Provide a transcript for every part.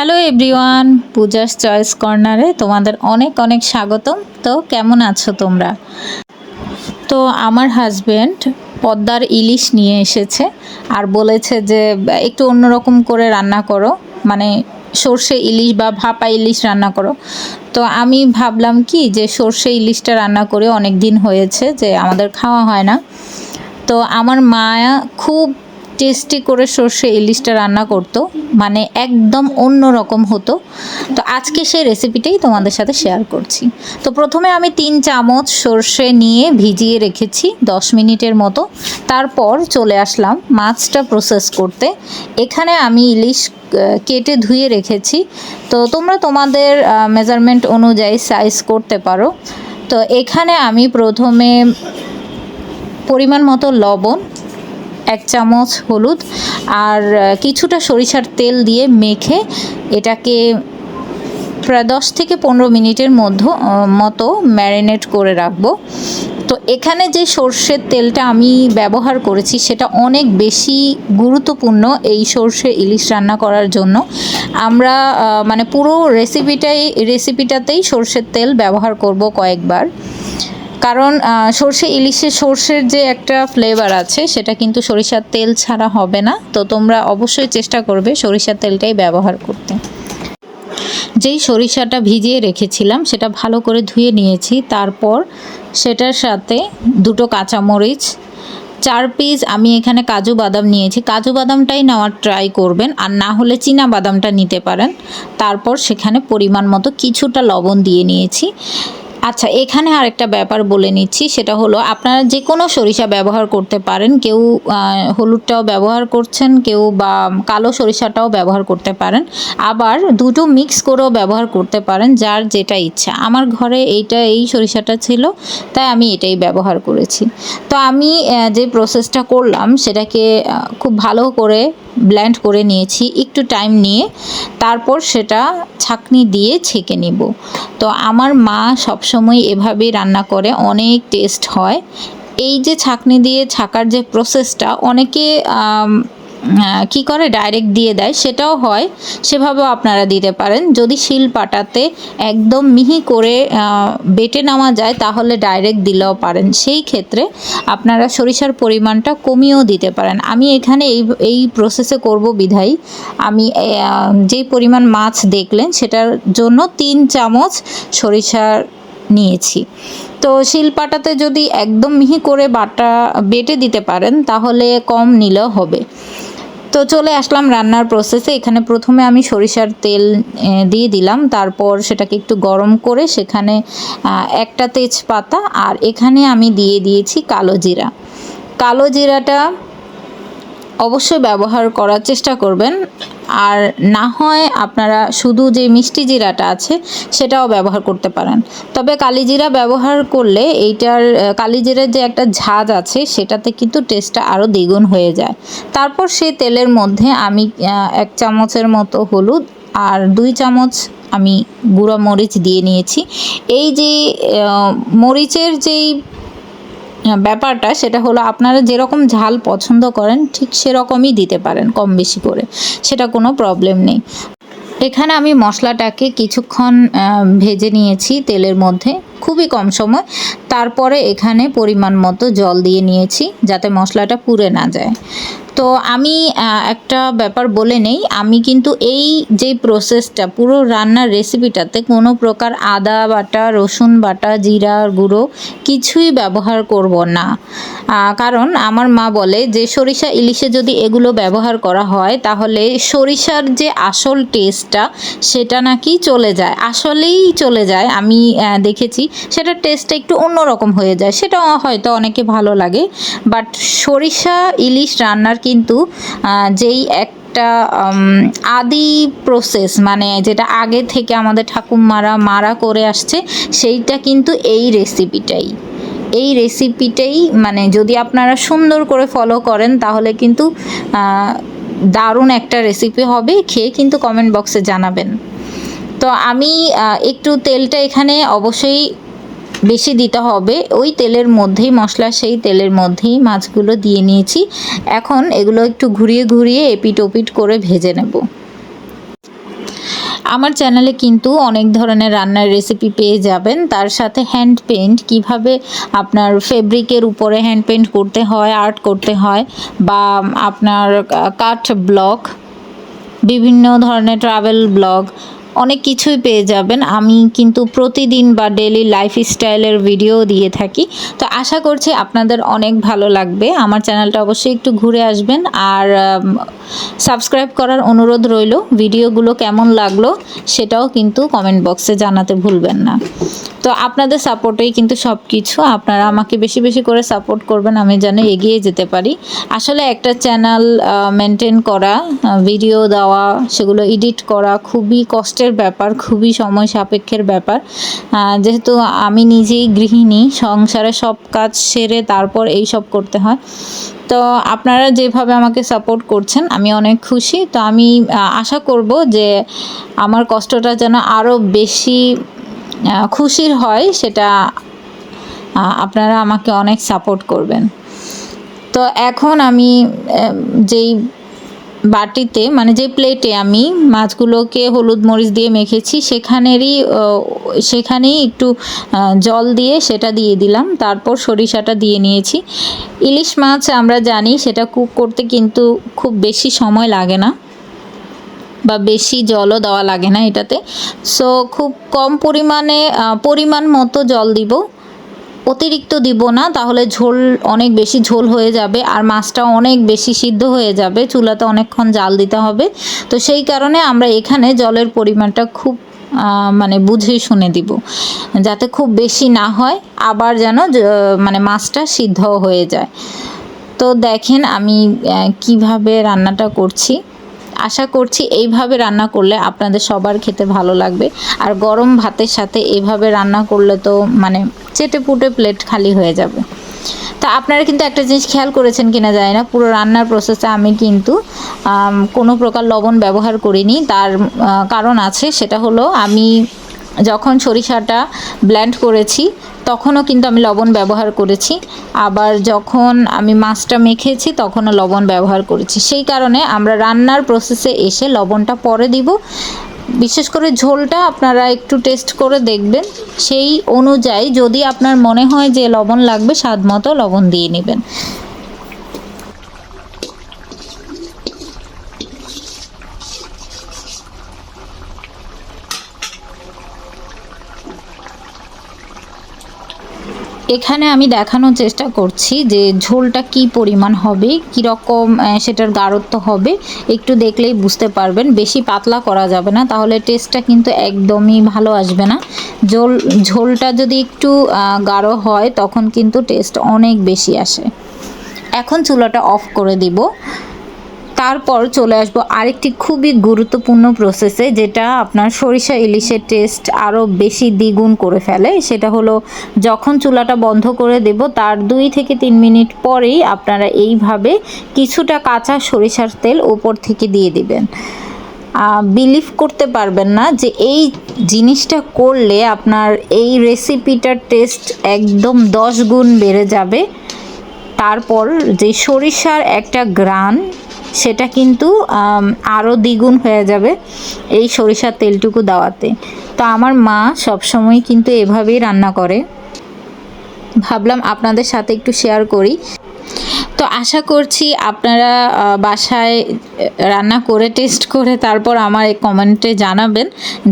Hello everyone Puja's choice কর্নারে তোমাদের অনেক অনেক স্বাগতম। তো কেমন আছো তোমরা? তো আমার হাজব্যান্ড পদ্মার ইলিশ নিয়ে এসেছে আর বলেছে যে, একটু অন্যরকম করে রান্না করো। মানে সর্ষে ইলিশ বা ভাপা ইলিশ রান্না করো। তো আমি ভাবলাম কি যে, সর্ষে ইলিশটা রান্না করে অনেক দিন হয়েছে যে আমাদের খাওয়া হয় না। তো আমার মা খুব টেস্টি করে সর্ষে ইলিশটা রান্না করতো মানে একদম অন্য রকম হতো। তো আজকে সেই রেসিপিটাই তোমাদের সাথে শেয়ার করছি। তো প্রথমে আমি তিন চামচ সর্ষে নিয়ে ভিজিয়ে রেখেছি দশ মিনিটের মতো। তারপর চলে আসলাম মাছটা প্রসেস করতে। এখানে আমি ইলিশ কেটে ধুয়ে রেখেছি। তো তোমরা তোমাদের মেজারমেন্ট অনুযায়ী সাইজ করতে পারো। তো এখানে আমি প্রথমে পরিমাণ মতো লবণ এক চামচ হলুদ আর কিছুটা সরিষার তেল দিয়ে মেখে এটাকে প্রায় দশ থেকে পনেরো মিনিটের মধ্যে মতো ম্যারিনেট করে রাখব। তো এখানে যে সর্ষের তেলটা আমি ব্যবহার করেছি, সেটা অনেক বেশি গুরুত্বপূর্ণ এই সর্ষে ইলিশ রান্না করার জন্য। আমরা মানে পুরো রেসিপিটাই রেসিপিটাতেই সর্ষের তেল ব্যবহার করব কয়েকবার। কারণ সর্ষে ইলিশে সর্ষের যে একটা ফ্লেভার আছে, সেটা কিন্তু সরিষার তেল ছাড়া হবে না। তো তোমরা অবশ্যই চেষ্টা করবে সরিষার তেলটাই ব্যবহার করতে। যেই সরিষাটা ভিজিয়ে রেখেছিলাম, সেটা ভালো করে ধুয়ে নিয়েছি। তারপর সেটার সাথে দুটো কাঁচামরিচ, চার পিস আমি এখানে কাজু বাদাম নিয়েছি। কাজু বাদামটাই নেওয়ার ট্রাই করবেন, আর না হলে চীনা বাদামটা নিতে পারেন। তারপর সেখানে পরিমাণ মতো কিছুটা লবণ দিয়ে নিয়েছি। আচ্ছা এখানে আরেকটা ব্যাপার বলে নিচ্ছি, সেটা হলো আপনারা যে কোনো সরিষা ব্যবহার করতে পারেন, কেউ হলুদটাও ব্যবহার করছেন, কেউ বা কালো সরিষাটাও ব্যবহার করতে পারেন, আবার দুটো মিক্স করেও ব্যবহার করতে পারেন, যার যেটা ইচ্ছা। আমার ঘরে এইটা, এই সরিষাটা ছিল, তাই আমি এটাই ব্যবহার করেছি। তো আমি যে প্রসেসটা করলাম, সেটাকে খুব ভালো করে ব্লেন্ড করে নিয়েছি, একটু টাইম নিয়ে, তারপর সেটা ছাঁকনি দিয়ে ছেঁকে নিব। তো আমার মা সবসময় এভাবে রান্না করে, অনেক টেস্ট হয়। এই যে ছাকনি দিয়ে ছাকার যে প্রসেসটা অনেকে কি করে? ডাইরেক্ট দিয়ে দেয়। সেটাও হয়। সেভাবেও আপনারা দিতে পারেন। যদি শিল পাটাতে একদম মিহি করে বেটে নেওয়া যায়, তাহলে ডাইরেক্ট দিলেও পারেন। সেই ক্ষেত্রে আপনারা সরিষার পরিমাণটা কমিয়েও দিতে পারেন। আমি এখানে এই এই প্রসেসে করব বিধাই আমি যেই পরিমাণ মাছ দেখলেন, সেটার জন্য তিন চামচ সরিষার নিয়েছি। তো শিলপাটাতে যদি একদম মিহি করে বাটা, বেটে দিতে পারেন, তাহলে কম নিলেও হবে। তো চলে আসলাম রান্নার প্রসেসে এখানে প্রথমে আমি সরিষার তেল দিয়ে দিলাম। তারপর সেটাকে একটু গরম করে সেখানে একটা তেজপাতা আর এখানে আমি দিয়ে দিয়েছি কালো জিরা। কালো জিরাটা অবশ্যই ব্যবহার করার চেষ্টা করবেন। আর না হয় আপনারা শুধু যে মিষ্টি জিরাটা আছে, সেটাও ব্যবহার করতে পারেন। তবে কালিজিরা ব্যবহার করলে এইটার কালিজিরার যে একটা ঝাঁজ আছে, সেটাতে কিন্তু টেস্টটা আরও দ্বিগুণ হয়ে যায়। তারপর সেই তেলের মধ্যে আমি এক চামচের মতো হলুদ আর দুই চামচ আমি গুঁড়ো মরিচ দিয়ে নিয়েছি। এই যে মরিচের যেই ব্যাপারটা সেটা হলো আপনারা যেরকম ঝাল পছন্দ করেন, ঠিক সেরকমই দিতে পারেন কম বেশি করে। সেটা কোনো প্রবলেম নেই। এখানে আমি মশলাটাকে কিছুক্ষণ ভেজে নিয়েছি তেলের মধ্যে খুবই কম সময়। তারপরে এখানে পরিমাণ মতো জল দিয়ে নিয়েছি যাতে মশলাটা পুড়ে না যায়। তো আমি একটা ব্যাপার বলে নেই। আমি কিন্তু এই যে প্রসেসটা পুরো রান্নার রেসিপিটাতে কোনো প্রকার আদা বাটা, রসুন বাটা, জিরা, গুঁড়ো কিছুই ব্যবহার করব না। কারণ আমার মা বলে যে, সরিষা, ইলিশে যদি এগুলো ব্যবহার করা হয়, তাহলে সরিষার যে আসল টেস্টটা সেটা নাকি চলে যায়। আসলেই চলে যায়। আমি দেখেছি সেটার টেস্টটা একটু অন্যরকম হয়ে যায়। সেটা হয়তো অনেকে ভালো লাগে। বাট সরিষা, ইলিশ রান্নার কিন্তু যেই একটা আদি প্রসেস মানে যেটা আগে থেকে আমাদের ঠাকুমারা মারা করে আসছে, সেইটা কিন্তু এই রেসিপিটাই এই রেসিপিটাই মানে যদি আপনারা সুন্দর করে ফলো করেন, তাহলে কিন্তু দারুণ একটা রেসিপি হবে, খেয়ে কিন্তু কমেন্ট বক্সে জানাবেন। তো আমি একটু তেলটা এখানে অবশ্যই বেশি দিতে হবে। ওই তেলের মধ্যেই, মশলা সেই তেলের মধ্যেই মাছগুলো দিয়ে নিয়েছি। এখন এগুলো একটু ঘুরিয়ে ঘুরিয়ে এপিট ওপিট করে ভেজে নেব। আমার চ্যানেলে কিন্তু অনেক ধরনের রান্নার রেসিপি পেয়ে যাবেন। তার সাথে হ্যান্ড পেন্ট কীভাবে আপনার ফেব্রিকের উপরে হ্যান্ড পেন্ট করতে হয় আর্ট করতে হয়, বা আপনার কাঠ ব্লক বিভিন্ন ধরনের ট্রাভেল ব্লগ অনেক কিছুই পেয়ে যাবেন। আমি কিন্তু প্রতিদিন বা ডেলি লাইফ স্টাইলের ভিডিও দিয়ে থাকি। তো আশা করছি আপনাদের অনেক ভালো লাগবে। আমার চ্যানেলটা অবশ্যই একটু ঘুরে আসবেন। আর সাবস্ক্রাইব করার অনুরোধ রইল ভিডিওগুলো কেমন লাগল সেটাও কিন্তু কমেন্ট বক্সে জানাতে ভুলবেন না। তো আপনাদের সাপোর্টেই কিন্তু সব কিছু আপনারা আমাকে বেশি বেশি করে সাপোর্ট করবেন, আমি যেন এগিয়ে যেতে পারি। আসলে একটা চ্যানেল মেনটেন করা ভিডিও দেওয়া, সেগুলো এডিট করা খুবই কষ্টের ব্যাপার, খুবই সময় সাপেক্ষের ব্যাপার। যেহেতু আমি নিজেই গৃহিণী, সংসারে সব কাজ সেরে তারপর এই সব করতে হয়। তো আপনারা যেভাবে আমাকে সাপোর্ট করছেন, আমি অনেক খুশি। তো আমি আশা করব যে আমার কষ্টটা যেন আরও বেশি খুশির হয়, সেটা আপনারা আমাকে অনেক সাপোর্ট করবেন। তো এখন আমি যেই বাটিতে মানে যে প্লেটে আমি মাছগুলোকে হলুদ মরিচ দিয়ে মেখেছি, সেখানেরই সেখানেই একটু জল দিয়ে সেটা দিয়ে দিলাম, তারপর সরিষাটা দিয়ে নিয়েছি। ইলিশ মাছ আমরা জানি সেটা কুক করতে কিন্তু খুব বেশি সময় লাগে না, বা বেশি জলও দেওয়া লাগে না এটাতে। সো খুব কম পরিমাণে পরিমাণ মতো জল দিব। অতিরিক্ত দিব না, তাহলে ঝোল অনেক বেশি ঝোল হয়ে যাবে আর মাছটা অনেক বেশি সিদ্ধ হয়ে যাবে, চুলাতে অনেকক্ষণ জাল দিতে হবে। তো সেই কারণে আমরা এখানে জলের পরিমাণটা খুব মানে বুঝে শুনে দিব, যাতে খুব বেশি না হয়, আবার যেন মানে মাছটা সিদ্ধ হয়ে যায়। তো দেখেন আমি কীভাবে রান্নাটা করছি। আশা করছি এইভাবে রান্না করলে আপনাদের সবার খেতে ভালো লাগবে। আর গরম ভাতের সাথে এইভাবে রান্না করলে তো মানে চেটে পুটে প্লেট খালি হয়ে যাবে। তা আপনারা কিন্তু একটা জিনিস খেয়াল করেছেন কিনা যায় না, পুরো রান্নার প্রসেসে আমি কিন্তু কোনো প্রকার লবণ ব্যবহার করিনি। তার কারণ আছে, সেটা হলো আমি যখন সরিষাটা ব্ল্যান্ড করেছি, তখনও কিন্তু আমি লবণ ব্যবহার করেছি। আবার যখন আমি মাছটা মেখেছি, তখনও লবণ ব্যবহার করেছি। সেই কারণে আমরা রান্নার প্রসেসে এসে লবণটা পরে দিব। বিশেষ করে ঝোলটা আপনারা একটু টেস্ট করে দেখবেন। সেই অনুযায়ী যদি আপনার মনে হয় যে লবণ লাগবে, স্বাদ মতো লবণ দিয়ে নেবেন। এখানে আমি দেখানোর চেষ্টা করছি যে ঝোলটা কি পরিমাণ হবে, কীরকম সেটার গাঢ়ত্ব হবে। একটু দেখলেই বুঝতে পারবেন, বেশি পাতলা করা যাবে না, তাহলে টেস্টটা কিন্তু একদমই ভালো আসবে না। ঝোল, ঝোলটা যদি একটু গাঢ় হয়, তখন কিন্তু টেস্ট অনেক বেশি আসে। এখন চুলাটা অফ করে দিব। তারপর চলে আসব আরেকটি খুবই গুরুত্বপূর্ণ প্রসেসে যেটা আপনার সরিষা ইলিশের টেস্ট আরও বেশি দ্বিগুণ করে ফেলে। সেটা হলো, যখন চুলাটা বন্ধ করে দেব, তার দুই থেকে তিন মিনিট পরেই আপনারা এইভাবে কিছুটা কাঁচা সরিষার তেল ওপর থেকে দিয়ে দিবেন। বিলিভ করতে পারবেন না যে এই জিনিসটা করলে আপনার এই রেসিপিটার টেস্ট একদম দশ গুণ বেড়ে যাবে। তারপর যে সরিষার একটা গ্রান সেটা কিন্তু আরও দ্বিগুণ হয়ে যাবে এই সরিষার তেলটুকু দেওয়াতে। তো আমার মা সবসময় কিন্তু এভাবেই রান্না করে। ভাবলাম আপনাদের সাথে একটু শেয়ার করি। তো আশা করছি আপনারা বাসায় রান্না করে টেস্ট করে, তারপর আমার এই কমেন্টে জানাবেন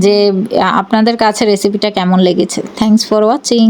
যে আপনাদের কাছে রেসিপিটা কেমন লেগেছে। Thanks for watching